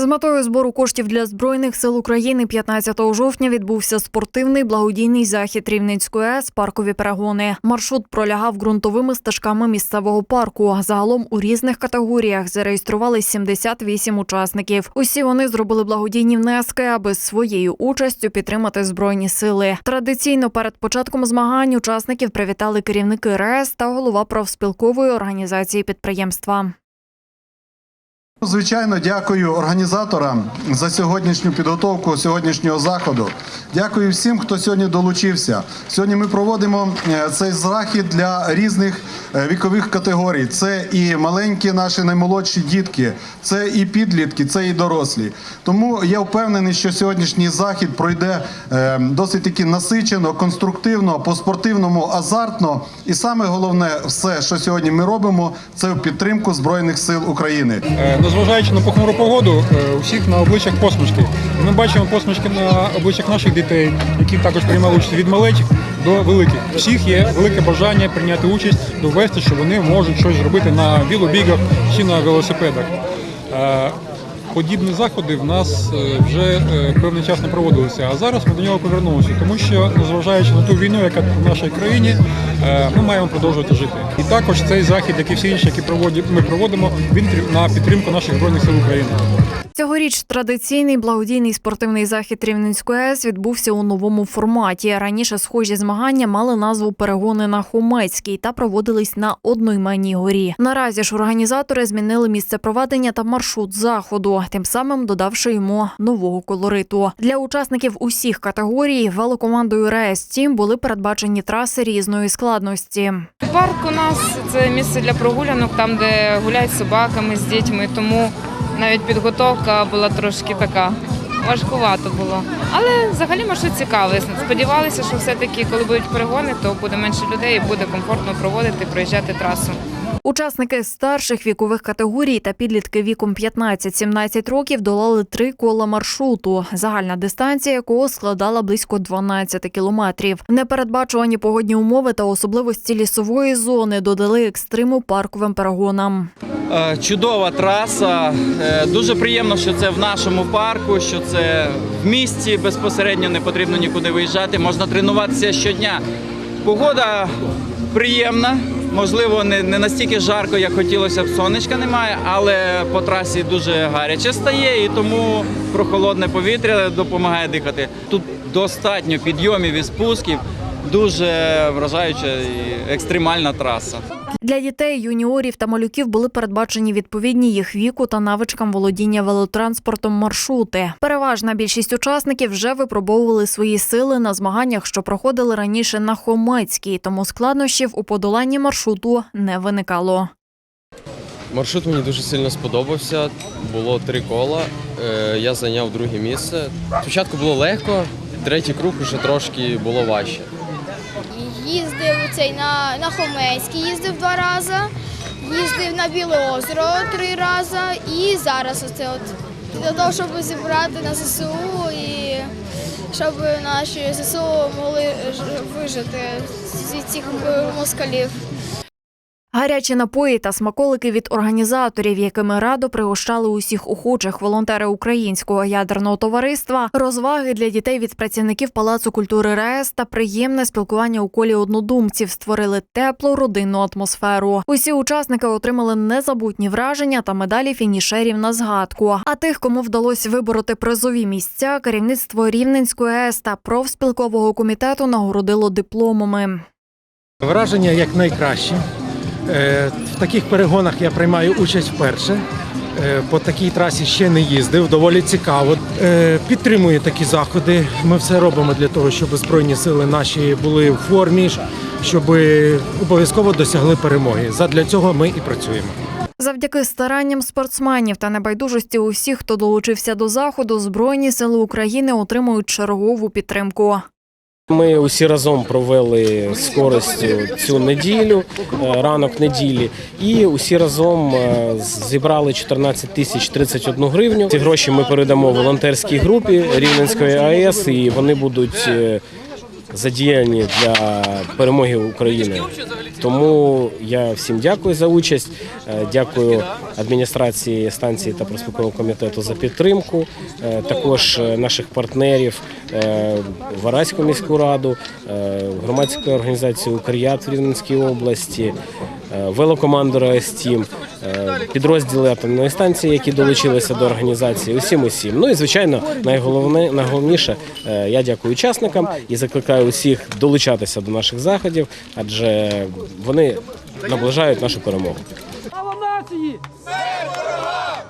З метою збору коштів для збройних сил України 15 жовтня відбувся спортивний благодійний захід Рівненської АЕС паркові перегони. Маршрут пролягав ґрунтовими стежками місцевого парку. Загалом у різних категоріях зареєстрували 78 учасників. Усі вони зробили благодійні внески, аби своєю участю підтримати збройні сили. Традиційно перед початком змагань учасників привітали керівники РЕС та голова профспілкової організації підприємства. Звичайно, дякую організаторам за сьогоднішню підготовку сьогоднішнього заходу. Дякую всім, хто сьогодні долучився. Сьогодні ми проводимо е, цей захід для різних е, вікових категорій. Це і маленькі наші наймолодші дітки, це і підлітки, це і дорослі. Тому я впевнений, що сьогоднішній захід пройде е, досить таки насичено, конструктивно, по-спортивному, азартно. І саме головне, все, що сьогодні ми робимо, це в підтримку Збройних сил України. Е, Незважаючи на похмуру погоду, е, у всіх на обличчях посмішки. І Ми бачимо посмішки на обличчях наших дітей, які також приймали участь від малечок до великих. У всіх є велике бажання прийняти участь, довести, що вони можуть щось зробити на білобігах чи на велосипедах. Подібні заходи в нас е, вже е, певний час не проводилися, а зараз ми до нього повернулися, тому що, незважаючи на ту війну, яка в нашій країні, е, ми маємо продовжувати жити. І також цей захід, як і всі інші, які ми проводимо, він на підтримку наших збройних сил України. Цьогоріч традиційний благодійний спортивний захід Рівненської АЕС відбувся у новому форматі. Раніше схожі змагання мали назву Перегони на Хомецькій та проводились на одноіменній горі. Наразі ж організатори змінили місце проведення та маршрут заходу, тим самим додавши йому нового колориту. Для учасників усіх категорій велокомандою РАЕС Тім були передбачені траси різної складності. Парк у нас це місце для прогулянок, там де гуляють собаками, з дітьми. Тому навіть підготовка була трошки така. Важкувато було. Але взагалі маршрут цікавий. Сподівалися, що все-таки, коли будуть перегони, то буде менше людей і буде комфортно проводити, проїжджати трасу. Учасники старших вікових категорій та підлітки віком 15-17 років долали три кола маршруту, загальна дистанція якого складала близько 12 кілометрів. Непередбачувані погодні умови та особливості лісової зони додали екстриму парковим перегонам. Е, Чудова траса. Е, Дуже приємно, що це в нашому парку, що це в місті безпосередньо не потрібно нікуди виїжджати. Можна тренуватися щодня. Погода приємна, можливо, не, не настільки жарко, як хотілося б. Сонечка немає, але по трасі дуже гаряче стає, і тому прохолодне повітря допомагає дихати. Тут достатньо підйомів і спусків. Дуже вражаюча і екстремальна траса. Для дітей, юніорів та малюків були передбачені відповідні їх віку та навичкам володіння велотранспортом маршрути. Переважна більшість учасників вже випробовували свої сили на змаганнях, що проходили раніше на Хомецькій, тому складнощів у подоланні маршруту не виникало. Маршрут мені дуже сильно сподобався. Було три кола. Е, Я зайняв друге місце. Спочатку було легко, третій круг вже трошки було важче. Їздив цей на, на Хомейський, їздив два рази, їздив на Біле озеро три рази і зараз оце от для того, щоб зібрати на ЗСУ і щоб наші ЗСУ могли вижити з цих москалів. Гарячі напої та смаколики від організаторів, якими радо пригощали усіх охочих волонтери українського ядерного товариства, розваги для дітей від працівників Палацу культури РаЕС та приємне спілкування у колі однодумців створили теплу родинну атмосферу. Усі учасники отримали незабутні враження та медалі фінішерів на згадку. А тих, кому вдалося вибороти призові місця, керівництво Рівненської АЕС та профспілкового комітету нагородило дипломами. Враження як найкраще. Е, В таких перегонах я приймаю участь вперше. Е, По такій трасі ще не їздив, доволі цікаво. Е, Підтримую такі заходи. Ми все робимо для того, щоб збройні сили наші були в формі, щоб обов'язково досягли перемоги. Задля цього ми і працюємо. Завдяки старанням спортсменів та небайдужості усіх, хто долучився до заходу, Збройні сили України отримують чергову підтримку. Ми усі разом провели з цю неділю, е, ранок неділі, і усі разом е, зібрали 14 тисяч 31 гривню. Ці гроші ми передамо волонтерській групі Рівненської АЕС, і вони будуть е, задіяні для перемоги України. Тому я всім дякую за участь. Е, Дякую адміністрації станції та проспілкового комітету за підтримку. Е, Також е, наших партнерів Вараську міську раду, громадської громадську організацію Укріят в Рівненській області, е, Естім, підрозділи атомної станції, які долучилися до організації. Усім усім. Ну і звичайно, найголовне, найголовніше, е, я дякую учасникам і закликаю усіх долучатися до наших заходів, адже вони наближають нашу перемогу. Нації!